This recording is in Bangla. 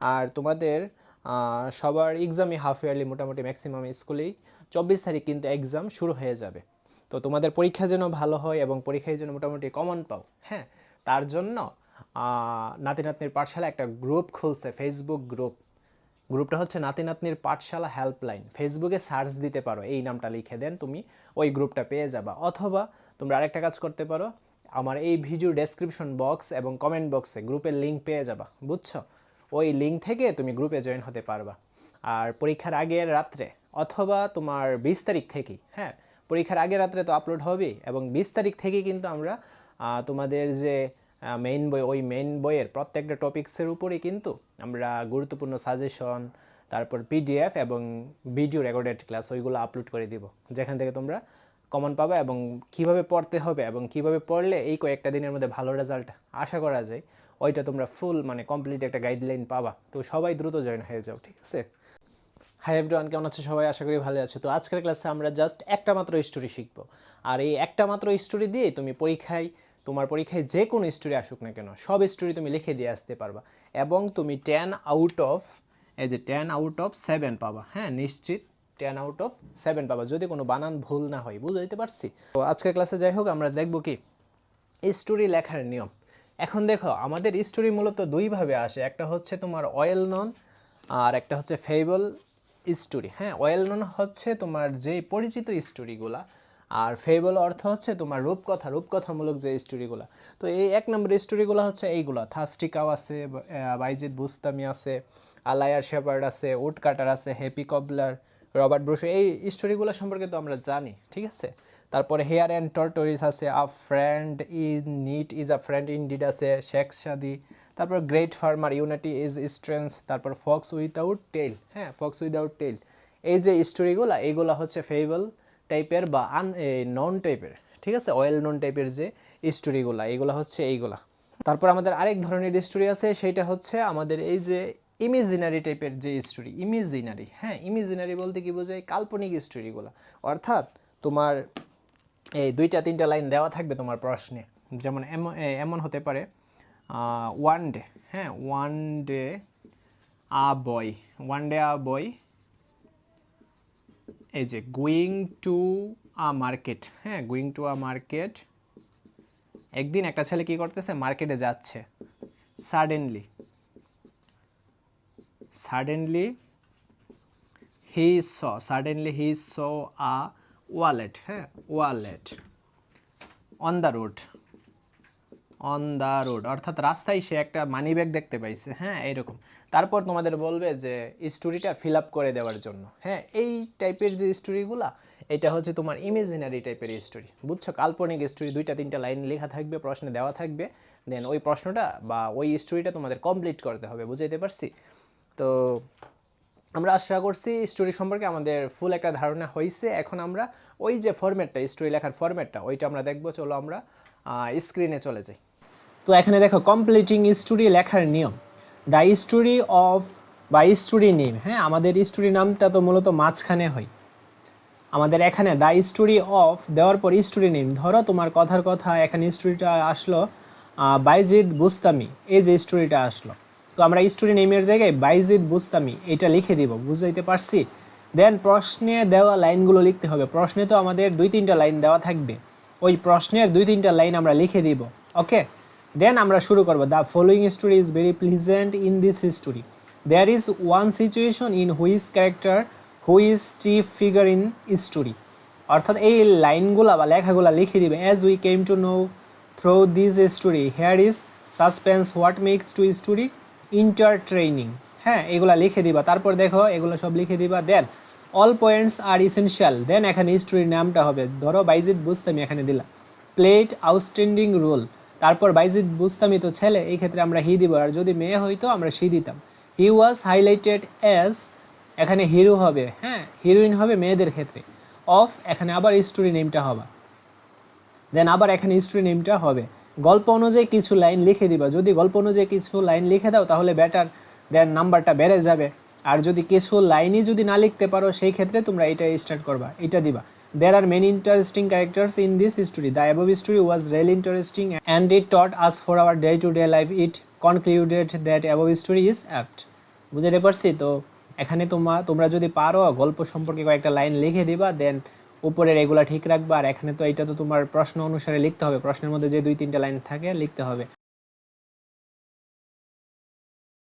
আর তোমাদের সবার এক্সামই হাফ ইয়ারলি মোটামুটি ম্যাক্সিমাম স্কুলেই চব্বিশ তারিখ কিন্তু এক্সাম শুরু হয়ে যাবে। তো তোমাদের পরীক্ষা যেন ভালো হয় এবং পরীক্ষায় যেন মোটামুটি কমন পাও হ্যাঁ? তার জন্য নাতি নাতনির পাঠশালা একটা গ্রুপ খুলছে ফেসবুক গ্রুপ গ্রুপটা হচ্ছে নাতি নাতনির পাঠশালা হেল্পলাইন ফেসবুকে সার্চ দিতে পারো, এই নামটা লিখে দেন তুমি, ওই গ্রুপটা পেয়ে যাবা। অথবা তোমরা আরেকটা কাজ করতে পারো, আমার এই ভিডিও ডেসক্রিপশন বক্স এবং কমেন্ট বক্সে গ্রুপের লিঙ্ক পেয়ে যাবা, বুঝছ? ওই লিঙ্ক থেকে তুমি গ্রুপে জয়েন হতে পারবা। আর পরীক্ষার আগের রাত্রে অথবা তোমার বিশ তারিখ থেকেই হ্যাঁ পরীক্ষার আগের রাত্রে তো আপলোড হবেই এবং বিশ তারিখ থেকেই কিন্তু আমরা তোমাদের যে মেইন বই, ওই মেইন বইয়ের প্রত্যেকটা টপিক্সের উপরেই কিন্তু আমরা গুরুত্বপূর্ণ সাজেশন তারপর পিডিএফ এবং ভিডিও রেকর্ডেড ক্লাস ওইগুলো আপলোড করে দিব। যেখান থেকে তোমরা কমন পাবে এবং কীভাবে পড়তে হবে এবং কীভাবে পড়লে এই কয়েকটা দিনের মধ্যে ভালো রেজাল্ট আশা করা যায়। ওইটা তোমরা ফুল মানে কমপ্লিট একটা গাইডলাইন পাবা। তো সবাই দ্রুত জয়েন হয়ে যাও, ঠিক আছে? হাই এভরিওয়ান কেমন আছে সবাই? আশা করি ভালো আছে। তো আজকের ক্লাসে আমরা জাস্ট একটা মাত্র স্টোরি শিখব। আর এই একটা মাত্র স্টোরি দিয়ে তুমি পরীক্ষায়, তোমার পরীক্ষায় যে কোনো স্টোরি আসুক না কেন, সব স্টোরি তুমি লিখে দিয়ে আসতে পারবা। এবং তুমি টেন আউট অফ এই যে টেন আউট অফ সেভেন পাবা। হ্যাঁ নিশ্চিত টেন আউট অফ সেভেন পাবা। যদি কোনো বানান ভুল না হয় বুঝতে পারছি? তো আজকের ক্লাসে যাই হোক, আমরা দেখব কি স্টোরি লেখার নিয়ম। এখন দেখো আমাদের স্টোরি মূলত দুইভাবে আসে। একটা হচ্ছে তোমার অয়েল নন আর একটা হচ্ছে ফেবল স্টোরি হ্যাঁ অয়েল নন হচ্ছে তোমার যে পরিচিত স্টোরিগুলা আর ফেবল অর্থ হচ্ছে তোমার রূপকথা রূপকথামূলক যে স্টোরিগুলা তো এই এক নম্বর স্টোরিগুলো হচ্ছে এইগুলো। থাস্টিকাও আছে ব- আহ, বাইজিদ বুস্তামি আছে আলায়ার শেপার্ড আছে উড কাটার আছে হ্যাপি কবলার রবার্ট ব্রুশো এই স্টোরিগুলো সম্পর্কে তো আমরা জানি ঠিক আছে? তারপরে হেয়ার অ্যান্ড টর্টোরিস আছে, a friend in need is a friend in deed আছে, শেখ সাদি, তারপর great farmer unity is strength, তারপর ফক্স উইথাউট টেল হ্যাঁ ফক্স উইথাউট টেল এই যে স্টোরিগুলো এইগুলো হচ্ছে ফেবল টাইপের বা আন নন টাইপের, ঠিক আছে? অয়েল নন টাইপের যে স্টোরিগুলো এইগুলো হচ্ছে এইগুলা। তারপর আমাদের আরেক ধরনের স্টোরি আছে, সেটা হচ্ছে আমাদের এই যে ইমেজিনারি টাইপের যে স্টোরি, ইমেজিনারি হ্যাঁ ইমেজিনারি বলতে কি বোঝায়? কাল্পনিক স্টোরিগুলো। অর্থাৎ তোমার এই দুইটা, তিনটা লাইন দেওয়া থাকবে তোমার প্রশ্নে। যেমন এমন এমন হতে পারে ওয়ান ডে হ্যাঁ one day a boy one day a boy এই যে গোয়িং টু আ মার্কেট হ্যাঁ গোয়িং টু আ মার্কেট একদিন একটা ছেলে কি করতেছে মার্কেটে যাচ্ছে suddenly suddenly he saw suddenly he saw a wallet হ্যাঁ wallet on the road on the road অর্থাৎ রাস্তায় সে একটা মানি ব্যাগ দেখতে পাইছে হ্যাঁ এরকম। তারপর তোমাদের বলবে যে স্টোরিটা ফিল আপ করে দেওয়ার জন্য হ্যাঁ এই টাইপের যে স্টোরিগুলা এটা হচ্ছে তোমার ইমেজিনারি টাইপের স্টোরি বুঝছ? কাল্পনিক স্টোরি দুইটা, তিনটা লাইন লেখা থাকবে, প্রশ্নে দেওয়া থাকবে দেন ওই প্রশ্নটা বা ওই স্টোরিটা তোমাদের কমপ্লিট করতে হবে, বুঝাইতে পারছি? তো আমরা আশা করছি স্টোরি সম্পর্কে আমাদের ফুল একটা ধারণা হয়েছে এখন আমরা ওই যে ফরম্যাটটা স্টোরি লেখার ফরম্যাটটা ওইটা আমরা দেখব। চলো আমরা স্ক্রিনে চলে যাই। তো এখানে দেখো কমপ্লিটিং স্টোরি লেখার নিয়ম। দ্য স্টোরি অফ বা স্টোরি নেম হ্যাঁ? আমাদের স্টোরি নামটা তো মূলত মাঝখানে হয়। আমাদের এখানে দ্য স্টোরি অফ দেওয়ার পর স্টোরি নেম ধরো তোমার কথার কথা, এখানে স্টোরিটা আসলো বাইজিদ বুস্তামি এই যে স্টোরিটা আসলো। তো আমরা স্টোরি নেমের জায়গায় বাইজিদ বুস্তামি এটা লিখে দিব, বুঝাইতে পারছি? দেন প্রশ্নে দেওয়া লাইনগুলো লিখতে হবে। প্রশ্নে তো আমাদের দুই তিনটা লাইন দেওয়া থাকবে। ওই প্রশ্নের দুই তিনটা লাইন আমরা লিখে দিব ওকে দেন আমরা শুরু করব। The following story is very pleasant in this story there is one situation in whose character who is chief figure in story অর্থাৎ এই লাইনগুলা বা লেখাগুলা লিখে দিবে as we came to know through this story here is suspense what makes to story entertaining হ্যাঁ এগুলা লিখে দিবা। তারপর দেখো, এগুলো সব লিখে দিবা। দেন অল পয়েন্টস আর ইসেনশিয়াল দেন এখানে স্টোরির নামটা হবে। ধরো বাইজিদ বুঝতামি এখানে দিলাম প্লেট আউটস্ট্যান্ডিং রোল তারপর বাইজিদ বুঝতামি তো ছেলে, এই ক্ষেত্রে আমরা হি দিব। আর যদি মেয়ে হইতো, আমরা সি দিতাম। হি ওয়াজ হাইলাইটেড অ্যাজ এখানে হিরো হবে। হ্যাঁ হিরোইন হবে মেয়েদের ক্ষেত্রে। অফ এখানে আবার স্টোরি নেমটা হবে। দেন আবার এখানে স্টোরি নেমটা হবে। গল্প অনুযায়ী কিছু লাইন লিখে দিবা। যদি গল্প অনুযায়ী কিছু লাইন লিখে দাও, তাহলে ব্যাটার দেন নাম্বারটা বেড়ে যাবে। আর যদি কিছু লাইনই যদি না লিখতে পারো, সেই ক্ষেত্রে তোমরা এটা স্টার্ট করবা, এটা দিবা। There are many interesting characters in this history the above story was real interesting and it taught us for our day to day life it concluded that above history is apt বুঝতে পারছি? তো এখানে তোমরা তোমরা যদি পারো গল্প সম্পর্কে কয়েকটা লাইন লিখে দিবা দেন উপরের এগুলা ঠিক রাখবা, আর এখানে তো এইটা তো তোমার প্রশ্ন অনুসারে লিখতে হবে। প্রশ্নের মধ্যে যে দুই তিনটা লাইন থাকে, লিখতে হবে।